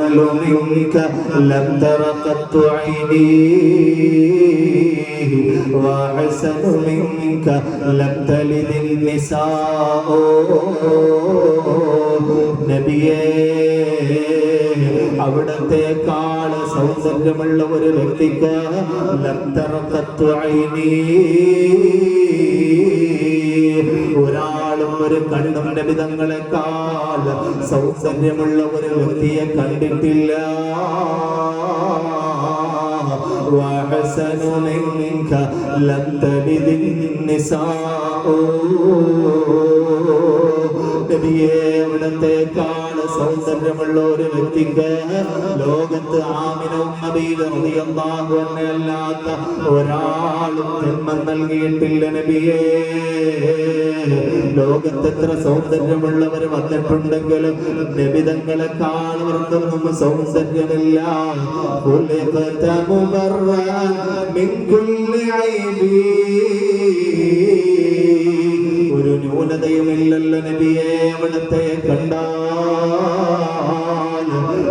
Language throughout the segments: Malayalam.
منك لم تر قط عيني وأحسن منك لم تلد النساء നബിയേ അവിടത്തെക്കാൾ സൗന്ദര്യമുള്ള ഒരു വ്യക്തിക്ക് ലംതറക്കത്തു ഐനീ ഒരാളും ഒരു കണ്ണും നബിതങ്ങളെക്കാൾ സൗന്ദര്യമുള്ള ഒരു വ്യക്തിയെ കണ്ടിട്ടില്ല وأحسن منك لم تلد النساء നബിയെ ഇവിടത്തേക്കാണ് സൗന്ദര്യമുള്ള ഒരു വ്യക്തിക്ക്. ലോകത്ത് ആമിനല്ലാത്ത ഒരാളും ജന്മം നൽകിയിട്ടില്ല നബിയേ. ലോകത്ത് എത്ര സൗന്ദര്യമുള്ളവർ വന്നിട്ടുണ്ടെങ്കിലും നബിതങ്ങളെ കാണുവർക്കൊന്നും സൗന്ദര്യമില്ല. മിങ്കുള്ള അവിടുത്തെ കണ്ടാൽ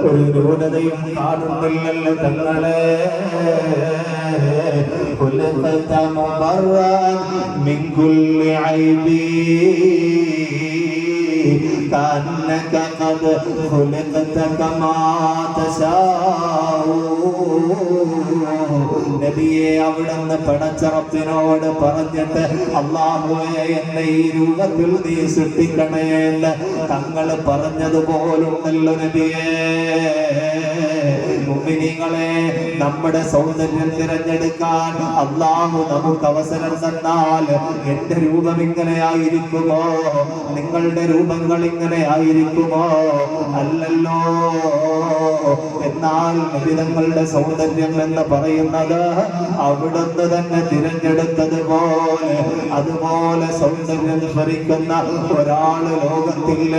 ഒരു ന്യൂനതയും കാണുന്നില്ലല്ലോ തങ്ങളെ خلقت مبرأ من كل عيب كأنك قد خلقت كما تشاء നബിയെ അവിടുന്ന് പടച്ചറപ്പിനോട് പറഞ്ഞിട്ട് അള്ളാഹുവെ എന്നെ ഈ രൂപത്തിൽ നീ സൃഷ്ടിക്കണേ എന്ന് തങ്ങൾ പറഞ്ഞതുപോലുണ്ടല്ലോ നബിയേ മുമ്പിനിങ്ങളെ നമ്മുടെ സൗന്ദര്യം തിരഞ്ഞെടുക്കാൻ അള്ളാഹു നമുക്ക് അവസരം തന്നാൽ എന്റെ രൂപം ഇങ്ങനെ ആയിരിക്കുമോ നിങ്ങളുടെ രൂപങ്ങൾ ഇങ്ങനെ ആയിരിക്കുമോ അല്ലല്ലോ. എന്നാൽ നിബിതങ്ങളുടെ സൗന്ദര്യം എന്ന് പറയുന്നത് അവിടുന്ന് തന്നെ തിരഞ്ഞെടുത്തതുപോലെ അതുപോലെ സൗന്ദര്യം ഭരിക്കുന്ന ഒരാൾ ലോകത്തില്ല.